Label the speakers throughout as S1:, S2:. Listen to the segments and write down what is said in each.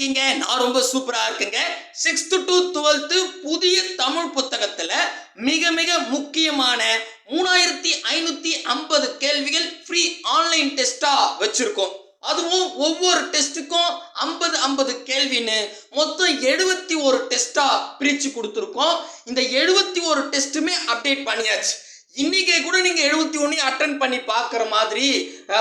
S1: இருக்கீங்க நான் ரொம்ப சூப்பரா இருக்குங்க. சிக்ஸ்த் டு டுவெல்த்து புதிய தமிழ் புத்தகத்துல மிக மிக முக்கியமான மூணாயிரத்தி ஐநூத்தி ஐம்பது கேள்விகள் ஃப்ரீ ஆன்லைன் டெஸ்டா வச்சிருக்கோம். அதுவும் ஒவ்வொரு டெஸ்ட்டுக்கும் ஐம்பது ஐம்பது கேள்வின்னு மொத்தம் எழுபத்தி ஒரு டெஸ்டா பிரிச்சு கொடுத்துருக்கோம். இந்த எழுபத்தி ஒரு டெஸ்ட்டுமே அப்டேட் பண்ணியாச்சு. இன்றைக்கே கூட நீங்கள் எழுபத்தி ஒன்று அட்டன் பண்ணி பார்க்குற மாதிரி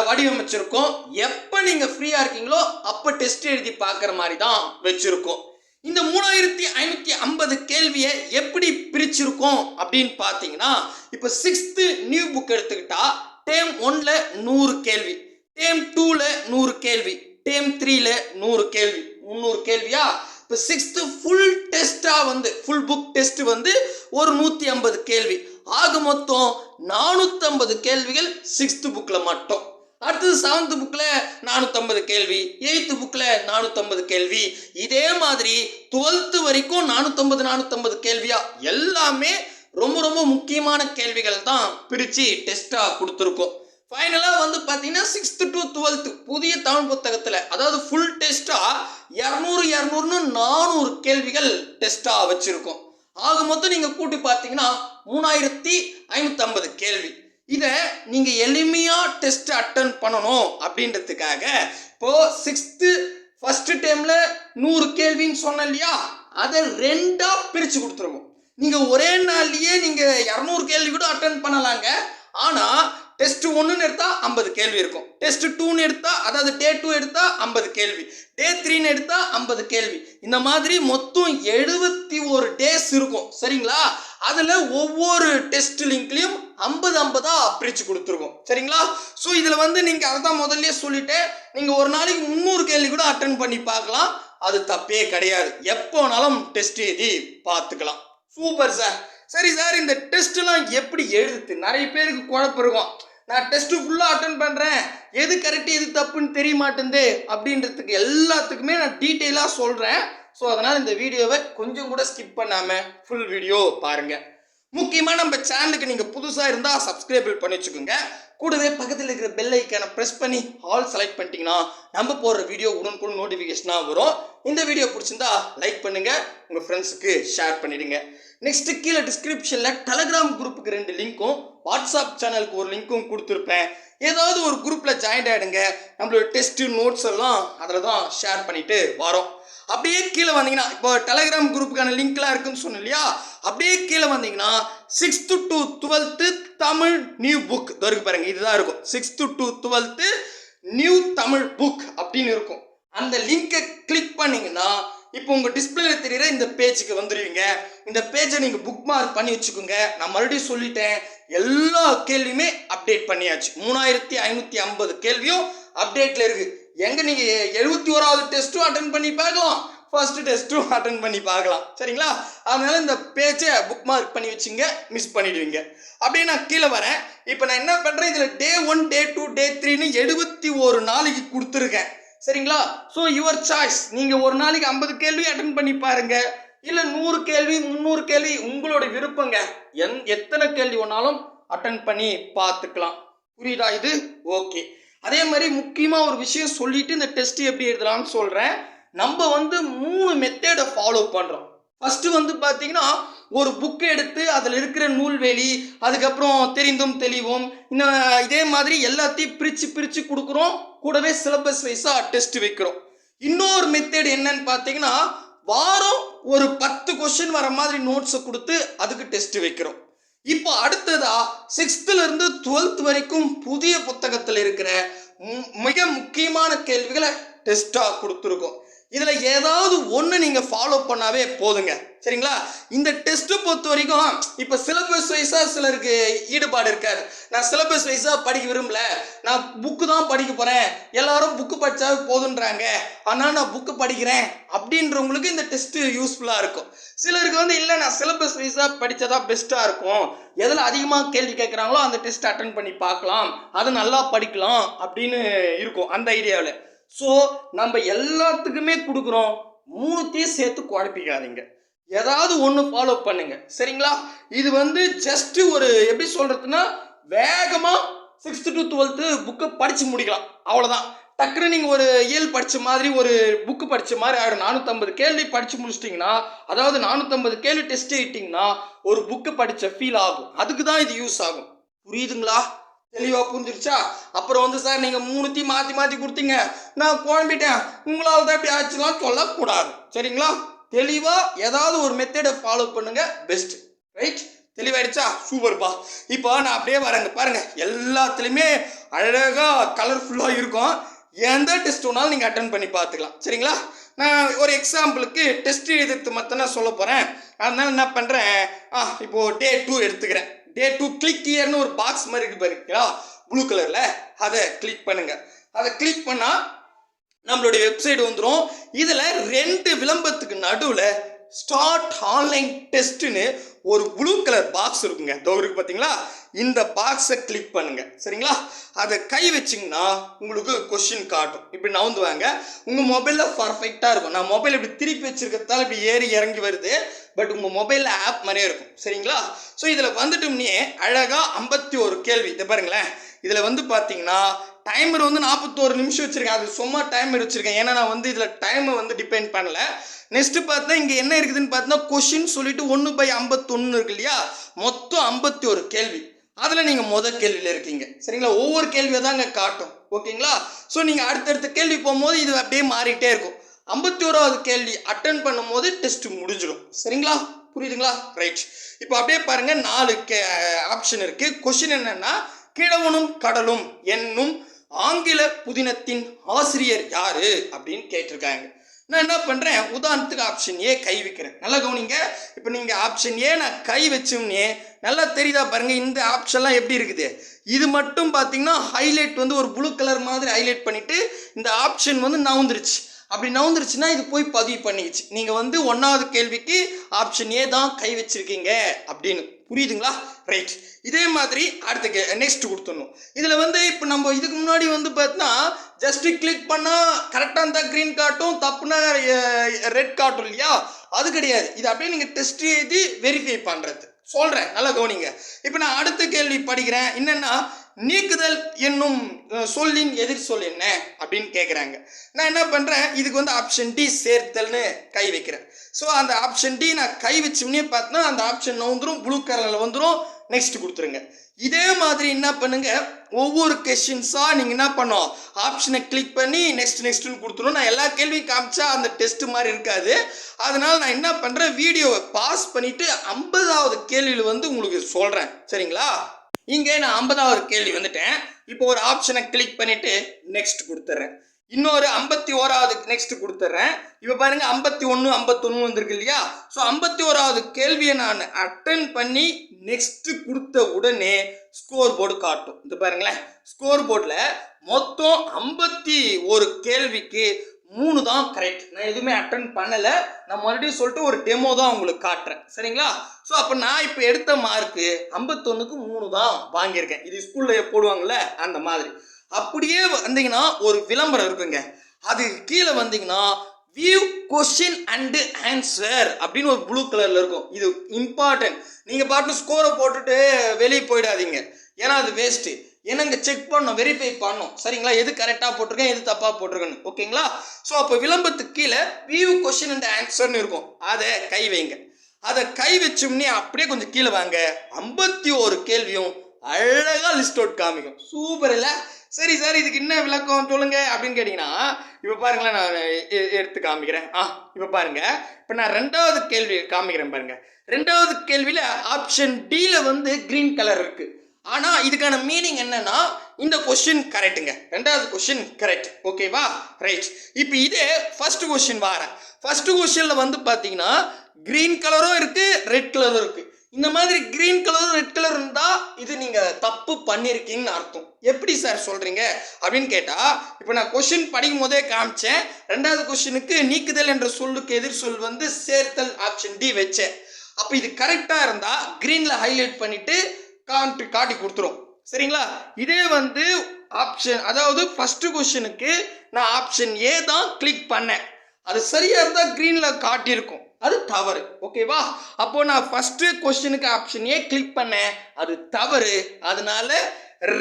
S1: வடிவமைச்சிருக்கோம். எப்போ நீங்கள் ஃப்ரீயாக இருக்கீங்களோ அப்போ டெஸ்ட் எழுதி பார்க்குற மாதிரி தான் வச்சுருக்கோம். இந்த மூணாயிரத்தி ஐநூற்றி ஐம்பது கேள்வியை எப்படி பிரிச்சிருக்கோம் அப்படின்னு பார்த்தீங்கன்னா இப்போ சிக்ஸ்த்து நியூ புக் எடுத்துக்கிட்டா டேம் ஒன்ல நூறு கேள்வி டேம் டூவில் நூறு கேள்வி டேம் த்ரீல நூறு கேள்வி முந்நூறு கேள்வியா? இப்போ சிக்ஸ்த்து ஃபுல் டெஸ்ட்டாக வந்து ஃபுல் புக் டெஸ்ட் வந்து ஒரு நூற்றி ஐம்பது கேள்வி. ஆக மொத்தம் நானூற்றம்பது கேள்விகள் சிக்ஸ்த்து புக்கில் மட்டும். அடுத்தது செவன்த் புக்கில் நானூற்றம்பது கேள்வி எயித்து புக்கில் நானூற்றம்பது கேள்வி. இதே மாதிரி டுவெல்த்து வரைக்கும் நானூற்றம்பது நானூற்றம்பது கேள்வியா? எல்லாமே ரொம்ப ரொம்ப முக்கியமான கேள்விகள் தான் பிரித்து டெஸ்ட்டாக கொடுத்துருக்கோம். ஃபைனலாக வந்து பார்த்தீங்கன்னா சிக்ஸ்த்து டு டுவெல்த்து புதிய தமிழ் புத்தகத்தில் அதாவது ஃபுல் டெஸ்ட்டாக இரநூறு இரநூறுன்னு நானூறு கேள்விகள் டெஸ்ட்டாக வச்சுருக்கோம். ஆக மொத்தம் நீங்கள் கூட்டி பார்த்தீங்கன்னா மூணாயிரத்தி ஐநூற்றம்பது கேள்வி. இதை நீங்கள் எளிமையாக டெஸ்ட் அட்டன் பண்ணணும் அப்படின்றதுக்காக இப்போது சிக்ஸ்த்து ஃபஸ்ட்டு டைமில் நூறு கேள்வின்னு சொன்னேன் இல்லையா? அதை ரெண்டாக பிரித்து கொடுத்துருவோம். நீங்கள் ஒரே நாள்லேயே நீங்கள் இரநூறு கேள்வி கூட அட்டன் பண்ணலாங்க. ஆனால் டெஸ்ட் ஒன்றுன்னு எடுத்தால் ஐம்பது கேள்வி இருக்கும். டெஸ்ட் டூன்னு எடுத்தால் அதாவது டே டூ எடுத்தால் ஐம்பது கேள்வி. டே த்ரீன்னு எடுத்தால் ஐம்பது கேள்வி. இந்த மாதிரி மொத்தம் எழுபத்தி ஒரு டேஸ் இருக்கும். சரிங்களா? அதில் ஒவ்வொரு டெஸ்ட் லிங்க்லேயும் ஐம்பது ஐம்பதாக பிரித்து கொடுத்துருக்கோம் சரிங்களா? ஸோ இதில் வந்து நீங்கள் அதை தான் முதல்ல சொல்லிவிட்டேன் நீங்கள் ஒரு நாளைக்கு முந்நூறு கேள்வி கூட அட்டன் பண்ணி பார்க்கலாம். அது தப்பே கிடையாது. எப்போ வேணாலும் டெஸ்ட் எழுதி பார்த்துக்கலாம். சூப்பர் சார் சரி சார் இந்த டெஸ்ட்லாம் எப்படி எழுதுது நிறைய பேருக்கு குழப்பம் இருக்கும். நான் டெஸ்ட்டு ஃபுல்லாக அட்டன் பண்ணுறேன் எது கரெக்ட் எது தப்புன்னு தெரிய மாட்டேங்குது. அப்படின்றதுக்கு எல்லாத்துக்குமே நான் டீட்டெயிலாக சொல்கிறேன் ஸோ அதனால் இந்த வீடியோவை கொஞ்சம் கூட ஸ்கிப் பண்ணாமல் ஃபுல் வீடியோ பாருங்கள் முக்கியமாக நம்ம சேனலுக்கு நீங்கள் புதுசாக இருந்தால் சப்ஸ்கிரைபிள் பண்ணி வச்சுக்கோங்க. கூடவே பக்கத்தில் இருக்கிற பெல் ஐக்கானை ப்ரெஸ் பண்ணி ஆல் செலக்ட் பண்ணிட்டீங்கன்னா நம்ம போடுற வீடியோ உடனுக்குடன் நோட்டிஃபிகேஷனாக வரும். இந்த வீடியோ பிடிச்சிருந்தா லைக் பண்ணுங்கள் உங்கள் ஃப்ரெண்ட்ஸுக்கு ஷேர் பண்ணிவிடுங்க நெக்ஸ்ட் கீழே டிஸ்கிரிப்ஷனில் டெலகிராம் குரூப்புக்கு ரெண்டு லிங்க்கும் வாட்ஸ்அப் சேனலுக்கு ஒரு லிங்க்கும் கொடுத்துருப்பேன். ஏதாவது ஒரு குரூப்பில் ஜாயின் ஆகிடுங்க நம்மளோட டெஸ்ட்டு நோட்ஸ் எல்லாம் அதில் தான் ஷேர் பண்ணிவிட்டு வரோம். அப்படியே கீழே வந்தீங்கன்னா இப்போ டெலகிராம் குரூப்புக்கான லிங்க்லாம் இருக்குன்னு சொன்னேன் இல்லையா? அப்படியே கீழே வந்தீங்கன்னா sixth to twelfth Tamil new book இருக்கு பாருங்க இதுதான் இருக்கும். Sixth to twelfth new Tamil book அப்படின்னு இருக்கும். அந்த லிங்கை கிளிக் பண்ணீங்கன்னா இப்போ உங்கள் டிஸ்பிளேல தெரியுற இந்த பேஜுக்கு வந்துடுவீங்க இந்த பேஜை நீங்கள் புக் மார்க் பண்ணி வச்சுக்கோங்க. நான் மறுபடியும் சொல்லிட்டேன் எல்லா கேள்வியுமே அப்டேட் பண்ணியாச்சு. மூணாயிரத்தி ஐநூற்றி ஐம்பது கேள்வியும் அப்டேட்டில் இருக்குது எங்கே நீங்கள் எழுபத்தி ஓராவது டெஸ்ட்டும் அட்டன் பண்ணி பார்க்கலாம். ஃபர்ஸ்ட் டெஸ்ட்டும் அட்டன் பண்ணி பார்க்கலாம். சரிங்களா? அதனால இந்த பேஜை புக் மார்க் பண்ணி வச்சுங்க மிஸ் பண்ணிடுவீங்க. அப்படியே நான் கீழே வரேன். இப்போ நான் என்ன பண்ணுறேன் இதில் டே ஒன் டே டூ டே த்ரீன்னு எழுபத்தி ஒரு நாளைக்கு கொடுத்துருக்கேன். சரிங்களா? ஸோ யுவர் சாய்ஸ் நீங்கள் ஒரு நாளைக்கு ஐம்பது கேள்வி அட்டன் பண்ணி பாருங்க. இல்லை நூறு கேள்வி முந்நூறு கேள்வி உங்களோட விருப்பங்க. என் எத்தனை கேள்வி வேணாலும் அட்டன் பண்ணி பார்த்துக்கலாம். புரியுதா இது? ஓகே அதே மாதிரி முக்கியமாக ஒரு விஷயம் சொல்லிட்டு இந்த டெஸ்ட் எப்படி எழுதலாம்னு சொல்கிறேன் நம்ம வந்து மூணு மெத்தேடை ஃபாலோ பண்ணுறோம் ஃபஸ்ட்டு வந்து பார்த்தீங்கன்னா ஒரு புக் எடுத்து அதில் இருக்கிற நூல்வேலி அதுக்கப்புறம் தெரிந்தும் தெளிவும் இந்த இதே மாதிரி எல்லாத்தையும் பிரித்து பிரித்து கொடுக்குறோம். கூடவே சிலபஸ் வைஸாக டெஸ்ட் வைக்கிறோம். இன்னொரு மெத்தேடு என்னன்னு பார்த்தீங்கன்னா வாரம் ஒரு பத்து கொஸ்டின் வர மாதிரி நோட்ஸை கொடுத்து அதுக்கு டெஸ்ட் வைக்கிறோம். இப்போ அடுத்ததா சிக்ஸ்த்துல இருந்து டுவெல்த் வரைக்கும் புதிய புத்தகத்தில் இருக்கிற மிக முக்கியமான கேள்விகளை டெஸ்ட்டாக கொடுத்துருக்கோம். இதில் ஏதாவது ஒன்று நீங்கள் ஃபாலோ பண்ணாவே போதுங்க. சரிங்களா? இந்த டெஸ்ட்டை பொறுத்த வரைக்கும் இப்போ சிலபஸ் வைஸாக சிலருக்கு ஈடுபாடு இருக்காது. நான் சிலபஸ் வைஸாக படிக்க விரும்பல. நான் புக்கு தான் படிக்க போகிறேன் எல்லாரும் புக்கு படித்தா போதுன்றாங்க. ஆனால் நான் புக்கு படிக்கிறேன். அப்படின்றவங்களுக்கு இந்த டெஸ்ட்டு யூஸ்ஃபுல்லாக இருக்கும். சிலருக்கு வந்து இல்லை நான் சிலபஸ் வைஸாக தான் பெஸ்ட்டாக இருக்கும். எதில் அதிகமாக கேள்வி கேட்குறாங்களோ அந்த டெஸ்ட் அட்டன் பண்ணி பார்க்கலாம். அதை நல்லா படிக்கலாம். அப்படின்னு இருக்கும் அந்த ஐடியாவில் ஸோ நம்ம எல்லாத்துக்குமே கொடுக்குறோம். மூணுத்தையும் சேர்த்து குழப்பிக்காதீங்க. ஏதாவது ஒன்று ஃபாலோ பண்ணுங்க. சரிங்களா? இது வந்து ஜஸ்ட்டு ஒரு எப்படி சொல்கிறதுன்னா வேகமாக சிக்ஸ்த்து டு டுவெல்த்து புக்கை படித்து முடிக்கலாம். அவ்வளோதான்
S2: டக்குன்னு நீங்கள் ஒரு இயல் படித்த மாதிரி ஒரு புக்கு படித்த மாதிரி ஆகிடும் நானூற்றம்பது கேள்வி படித்து முடிச்சிட்டிங்கன்னா அதாவது நானூற்றம்பது கேள்வி டெஸ்ட் எழுதிட்டிங்கன்னா ஒரு புக்கு படித்த ஃபீல் ஆகும். அதுக்கு தான் இது யூஸ் ஆகும். புரியுதுங்களா? தெளிவாக புரிஞ்சிருச்சா? அப்புறம் வந்து சார் நீங்கள் மூணுத்தையும் மாற்றி மாற்றி கொடுத்தீங்க. நான் குழம்பிட்டேன். உங்களால் தான் இப்படி ஆச்சுலாம் சொல்லக்கூடாது. சரிங்களா? தெளிவாக ஏதாவது ஒரு மெத்தடை ஃபாலோ பண்ணுங்க. பெஸ்ட் ரைட் தெளிவாயிடுச்சா? சூப்பர்ப்பா இப்போ நான் அப்படியே வரேங்க. பாருங்க. எல்லாத்துலேயுமே அழகாக கலர்ஃபுல்லாக இருக்கும். எந்த டெஸ்ட் வேணாலும் நீங்கள் அட்டன் பண்ணி பார்த்துக்கலாம். சரிங்களா? நான் ஒரு எக்ஸாம்பிளுக்கு டெஸ்ட் எழுதுறது மட்டும் நான் சொல்ல போகிறேன் அதனால என்ன பண்ணுறேன் ஆ இப்போது டே டூ எடுத்துக்கிறேன். டே டூ கிளிக் இயர்னு ஒரு பாக்ஸ் மாதிரி இருக்கு பாருங்களா ப்ளூ கலரில் அதை கிளிக் பண்ணுங்க. அதை கிளிக் பண்ணால் நம்மளுடைய வெப்சைட் வந்துடும் இதில் ரெண்டு விளம்பரத்துக்கு நடுவில் ஸ்டார்ட் ஆன்லைன் டெஸ்ட்டுன்னு ஒரு ப்ளூ கலர் பாக்ஸ் இருக்குங்க. இதோ பார்த்தீங்களா இந்த பாக்ஸை கிளிக் பண்ணுங்க. சரிங்களா? அதை கை வச்சிங்கன்னா உங்களுக்கு கொஷின் காட்டும். இப்படி நவுந்து வாங்க உங்கள் மொபைலில் பர்ஃபெக்டாக இருக்கும். நான் மொபைல் இப்படி திருப்பி வச்சுருக்கிறதால இப்படி ஏறி இறங்கி வருது. பட் உங்கள் மொபைலில் ஆப் மாதிரியே இருக்கும். சரிங்களா? ஸோ இதில் வந்துட்டோம்னே அழகாக ஐம்பத்தி ஒரு கேள்வி. இதை பாருங்களேன். இதில் வந்து பார்த்தீங்கன்னா டைமர் வந்து நாற்பத்தோரு நிமிஷம் வச்சுருக்கேன். அது சும்மா டைமர் வச்சுருக்கேன். ஏன்னா நான் வந்து இதில் டைமை வந்து டிபெண்ட் பண்ணல. நெக்ஸ்ட்டு பார்த்தா இங்கே என்ன இருக்குதுன்னு பார்த்தீங்கன்னா கொஷின் சொல்லிட்டு ஒன்று பை ஐம்பத்தொன்று இருக்கு இல்லையா? மொத்தம் ஐம்பத்தி ஒரு கேள்வி. அதில் நீங்கள் முதல் கேள்வியில் இருக்கீங்க. சரிங்களா? ஒவ்வொரு கேள்வியை தான் அங்கே காட்டும். ஓகேங்களா? ஸோ நீங்கள் அடுத்தடுத்த கேள்வி போகும்போது இது அப்படியே மாறிட்டே இருக்கும். ஐம்பத்தி ஓராவது கேள்வி அட்டன் பண்ணும்போது டெஸ்ட் முடிஞ்சிடும். சரிங்களா? புரியுதுங்களா? ரைட் இப்போ அப்படியே பாருங்கள் நாலு கே ஆப்ஷன் இருக்குது கொஷின் என்னென்னா கிழவனும் கடலும் என்னும் ஆங்கில புதினத்தின் ஆசிரியர் யாரு? அப்படின்னு கேட்டிருக்காங்க. நான் என்ன பண்ணுறேன் உதாரணத்துக்கு ஆப்ஷன் ஏ கை வைக்கிறேன். நல்லா கவனிங்க. இப்போ நீங்கள் ஆப்ஷன் ஏ நான் கை வச்சோம்னே நல்லா தெரியுதா பாருங்க இந்த ஆப்ஷன்லாம் எப்படி இருக்குது? இது மட்டும் பார்த்தீங்கன்னா ஹைலைட் வந்து ஒரு ப்ளூ கலர் மாதிரி ஹைலைட் பண்ணிட்டு இந்த ஆப்ஷன் வந்து நவுந்துருச்சு. அப்படி நவுந்துருச்சுன்னா இது போய் பதிவு பண்ணிக்கிச்சு. நீங்கள் வந்து ஒன்றாவது கேள்விக்கு ஆப்ஷன் ஏ தான் கை வச்சிருக்கீங்க அப்படின்னு. புரியுதுங்களா? ரைட் இதே மாதிரி அடுத்த கே நெக்ஸ்ட் கொடுத்துடணும். இதில் வந்து இப்போ நம்ம இதுக்கு முன்னாடி வந்து பார்த்தீங்கன்னா ஜஸ்ட்டு கிளிக் பண்ணால் கரெக்டாக இருந்தால் க்ரீன் காட்டும் தப்புனா ரெட் காட்டும் இல்லையா? அது கிடையாது. இது அப்படியே நீங்கள் டெஸ்ட் எழுதி வெரிஃபை பண்ணுறது சொல்கிறேன் நல்லா கவனிங்க. இப்போ நான் அடுத்த கேள்வி படிக்கிறேன். என்னென்னா நீக்குதல் என்னும் சொல்லின் எதிர் சொல் என்ன அப்படின்னு கேட்குறாங்க நான் என்ன பண்ணுறேன் இதுக்கு வந்து ஆப்ஷன் டி சேர்த்தல்னு கை வைக்கிறேன். ஸோ அந்த ஆப்ஷன் டி நான் கை வச்சோம்னே பார்த்தோன்னா அந்த ஆப்ஷன் வந்துடும் ப்ளூ கலரில் வந்துடும் நெக்ஸ்ட் கொடுத்துருங்க. இதே மாதிரி என்ன பண்ணுங்க? ஒவ்வொரு கொஷின்ஸாக நீங்கள் என்ன பண்ணோம் ஆப்ஷனை கிளிக் பண்ணி நெக்ஸ்ட் நெக்ஸ்ட்னு கொடுத்துரும் நான் எல்லா கேள்வியும் காமிச்சா அந்த டெஸ்ட் மாதிரி இருக்காது. அதனால் நான் என்ன பண்ணுறேன் வீடியோவை பாஸ் பண்ணிவிட்டு ஐம்பதாவது கேள்வியில் வந்து உங்களுக்கு சொல்கிறேன் சரிங்களா? இங்கே நான் ஐம்பதாவது கேள்வி வந்துட்டேன். இப்போ ஒரு ஆப்ஷனை கிளிக் பண்ணிவிட்டு நெக்ஸ்ட் கொடுத்துட்றேன் இன்னொரு ஐம்பத்தி ஓராவது நெக்ஸ்ட் கொடுத்துட்றேன் இப்போ பாருங்க ஐம்பத்தி ஒன்று ஐம்பத்தொன்று வந்திருக்கு இல்லையா? ஸோ ஐம்பத்தி ஓராவது கேள்வியை நான் அட்டன் பண்ணி நெக்ஸ்ட் கொடுத்த உடனே ஸ்கோர் போர்டு காட்டும். இது பாருங்களேன் ஸ்கோர் போர்டில் மொத்தம் ஐம்பத்தி ஒரு கேள்விக்கு மூணு தான் கரெக்ட் நான் எதுவுமே அட்டன் பண்ணலை. நான் மறுபடியும் சொல்லிட்டு ஒரு டெமோ தான் உங்களுக்கு காட்டுறேன். சரிங்களா? ஸோ அப்போ நான் இப்போ எடுத்த மார்க்கு ஐம்பத்தொன்னுக்கு மூணு தான் வாங்கியிருக்கேன். இது ஸ்கூலில் போடுவாங்கள்ல அந்த மாதிரி. அப்படியே வந்தீங்கன்னா ஒரு விளம்பரம் இருக்குங்க. அது கீழே வந்தீங்கன்னா வியூ கொஷின் அண்டு ஆன்சர் அப்படின்னு ஒரு ப்ளூ கலரில் இருக்கும். இது இம்பார்ட்டன்ட் நீங்கள் பாட்டு ஸ்கோரை போட்டுட்டு வெளியே போயிடாதீங்க. ஏன்னா அது வேஸ்ட்டு என்னங்க செக் பண்ணணும் வெரிஃபை பண்ணணும். சரிங்களா? எது கரெக்டாக போட்டிருக்கேன் எது தப்பாக போட்டிருக்கேன்னு. ஓகேங்களா? ஸோ அப்போ விளம்பரத்துக்கு கீழே வியூ கொஷின் அண்ட் ஆன்சர்னு இருக்கும். அதை கை வைங்க. அதை கை வச்சோம்னே அப்படியே கொஞ்சம் கீழே வாங்க. ஐம்பத்தி ஒரு கேள்வியும் அழகாக லிஸ்ட் அவுட் காமிக்கும். சூப்பர் இல்லை? சரி சார் இதுக்கு என்ன விளக்கம் சொல்லுங்க அப்படின்னு கேட்டிங்கன்னா இப்போ பாருங்களேன் நான் எ- எடுத்து காமிக்கிறேன். ஆ இப்போ பாருங்க. இப்போ நான் ரெண்டாவது கேள்வி காமிக்கிறேன் பாருங்க. ரெண்டாவது கேள்வியில் ஆப்ஷன் டியில் வந்து க்ரீன் கலர் இருக்கு. ஆனால் இதுக்கான மீனிங் என்னன்னா இந்த கொஷின் கரெக்ட்டுங்க ரெண்டாவது கொஷின் கரெக்ட் ஓகேவா ரைட் இப்போ இதே ஃபர்ஸ்ட் கொஷின் வாரேன். ஃபர்ஸ்ட் கொஷினில் வந்து பார்த்தீங்கன்னா க்ரீன் கலரும் இருக்குது ரெட் கலரும் இருக்குது இந்த மாதிரி க்ரீன் கலரும் ரெட் கலர் இருந்தால் இது நீங்கள் தப்பு பண்ணியிருக்கீங்கன்னு அர்த்தம். எப்படி சார் சொல்கிறீங்க அப்படின்னு கேட்டால் இப்போ நான் கொஷின் படிக்கும் போதே காமிச்சேன். ரெண்டாவது கொஷினுக்கு நீக்குதல் என்ற சொல்லுக்கு எதிர் சொல் வந்து சேர்த்தல் ஆப்ஷன் டி வச்சேன். அப்போ இது கரெக்டாக இருந்தால் க்ரீனில் ஹைலைட் பண்ணிவிட்டு காட்டி காட்டி கொடுத்துரும். சரிங்களா? இதே வந்து ஆப்ஷன் அதாவது ஃபஸ்ட்டு கொஷினுக்கு நான் ஆப்ஷன் ஏ தான் கிளிக் பண்ணேன். அது சரியாக இருந்தால் க்ரீனில் காட்டியிருக்கும். அது தவறு ஓகேவா அப்போ நான் ஃபஸ்ட்டு கொஸ்டினுக்கு ஆப்ஷன் ஏ கிளிக் பண்ணேன். அது தவறு. அதனால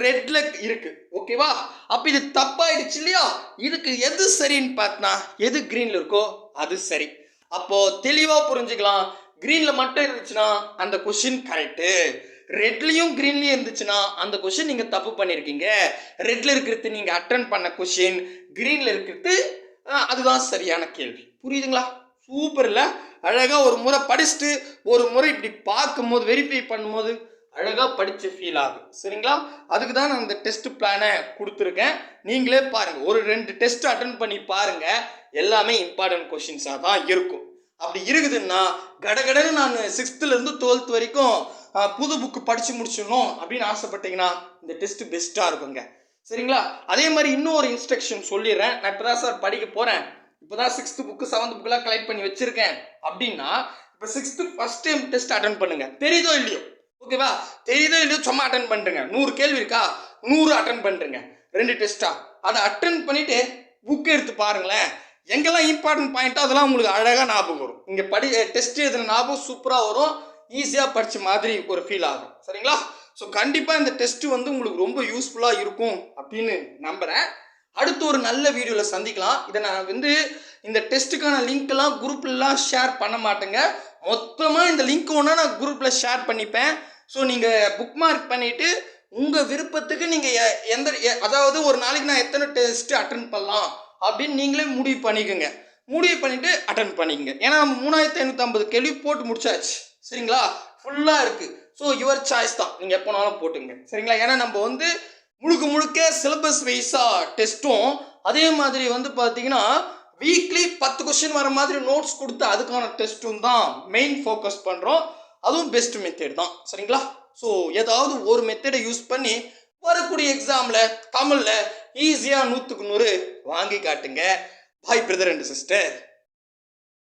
S2: ரெட்ல இருக்கு ஓகேவா அப்ப இது தப்பாயிடுச்சு இல்லையா? இதுக்கு எது சரின்னு பார்த்தனா எது கிரீன்ல இருக்கோ அது சரி. அப்போ தெளிவா புரிஞ்சுக்கலாம். கிரீன்ல மட்டும் இருந்துச்சுன்னா அந்த கொஷின் கரெக்டு ரெட்லையும் கிரீன்லயும் இருந்துச்சுன்னா அந்த கொஷின் நீங்க தப்பு பண்ணிருக்கீங்க. ரெட்ல இருக்கிறது நீங்க அட்டன் பண்ண கொஷின் கிரீன்ல இருக்கிறது அதுதான் சரியான கேள்வி. புரியுதுங்களா? சூப்பர்ல அழகாக ஒரு முறை படிச்சுட்டு ஒரு முறை இப்படி பார்க்கும்போது வெரிஃபை பண்ணும்போது அழகாக படித்த ஃபீல் ஆகும் சரிங்களா? அதுக்கு தான் நான் இந்த டெஸ்ட் பிளானை கொடுத்துருக்கேன். நீங்களே பாருங்கள் ஒரு ரெண்டு டெஸ்ட் அட்டன் பண்ணி பாருங்க. எல்லாமே இம்பார்ட்டன்ட் கொஷின்ஸாக தான் இருக்கும். அப்படி இருக்குதுன்னா கடகடன்னு நான் சிக்ஸ்த்துலேருந்து டுவெல்த் வரைக்கும் புது புக்கு படித்து முடிச்சிடணும் அப்படின்னு ஆசைப்பட்டீங்கன்னா இந்த டெஸ்ட் பெஸ்ட்டாக இருக்குங்க. சரிங்களா? அதே மாதிரி இன்னும் ஒரு இன்ஸ்ட்ரக்ஷன் சொல்லிடுறேன். நான் இப்போ தான் சார் படிக்க போகிறேன் இப்போ தான் சிக்ஸ்த்து புக்கு செவன்த் புக்கெலாம் கலெக்ட் பண்ணி வச்சிருக்கேன். அப்படின்னா இப்போ sixth first time test attend பண்ணுங்க. தெரியுதோ இல்லையோ? ஓகேவா தெரியுதோ இல்லையோ? சும்மா அட்டன் பண்ணுறேங்க நூறு கேள்வி இருக்கா? நூறு அட்டன் பண்ணுறேங்க ரெண்டு டெஸ்ட்டா அதை அட்டன் பண்ணிட்டு புக் எடுத்து பாருங்களேன். எங்கெல்லாம் இம்பார்ட்டன்ட் பாயிண்ட்டோ அதெல்லாம் உங்களுக்கு அழகாக ஞாபகம் வரும். இங்கே படி டெஸ்ட் எழுதுன ஞாபகம் சூப்பராக வரும். ஈஸியாக படித்த மாதிரி ஒரு ஃபீல் ஆகும். சரிங்களா? ஸோ கண்டிப்பாக இந்த டெஸ்ட்டு வந்து உங்களுக்கு ரொம்ப யூஸ்ஃபுல்லாக இருக்கும் அப்படின்னு நம்புகிறேன் அடுத்து ஒரு நல்ல வீடியோவில் சந்திக்கலாம். இதை நான் வந்து இந்த டெஸ்ட்டுக்கான லிங்க்லாம் குரூப்லலாம் ஷேர் பண்ண மாட்டேங்க. மொத்தமாக இந்த லிங்க் ஒன்றா நான் குரூப்பில் ஷேர் பண்ணிப்பேன். ஸோ நீங்கள் புக் மார்க் பண்ணிவிட்டு உங்கள் விருப்பத்துக்கு நீங்கள் எந்த எ- அதாவது ஒரு நாளைக்கு நான் எத்தனை டெஸ்ட்டு அட்டன் பண்ணலாம் அப்படின்னு நீங்களே முடிவு பண்ணிக்கோங்க. முடிவு பண்ணிவிட்டு அட்டன் பண்ணிக்கங்க. ஏன்னா நம்ம மூணாயிரத்தி ஐநூற்றம்பது கேள்வி போட்டு முடிச்சாச்சு. சரிங்களா? ஃபுல்லாக இருக்குது ஸோ யுவர் சாய்ஸ் தான். நீங்கள் எப்போனாலும் போட்டுங்க சரிங்களா? ஏன்னா நம்ம வந்து முழுக்க முழுக்க சிலபஸ் வைஸாக டெஸ்ட்டும் அதே மாதிரி வந்து பார்த்தீங்கன்னா வீக்லி பத்து கொஸ்டின் வர மாதிரி நோட்ஸ் கொடுத்து அதுக்கான டெஸ்ட்டும் தான் மெயின் ஃபோக்கஸ் பண்ணுறோம் அதுவும் பெஸ்ட் மெத்தட் தான். சரிங்களா? ஸோ ஏதாவது ஒரு மெத்தடை யூஸ் பண்ணி வரக்கூடிய எக்ஸாமில் தமிழில் ஈஸியாக நூற்றுக்கு நூறு வாங்கி காட்டுங்க. பாய் பிரதர் அண்ட் சிஸ்டர்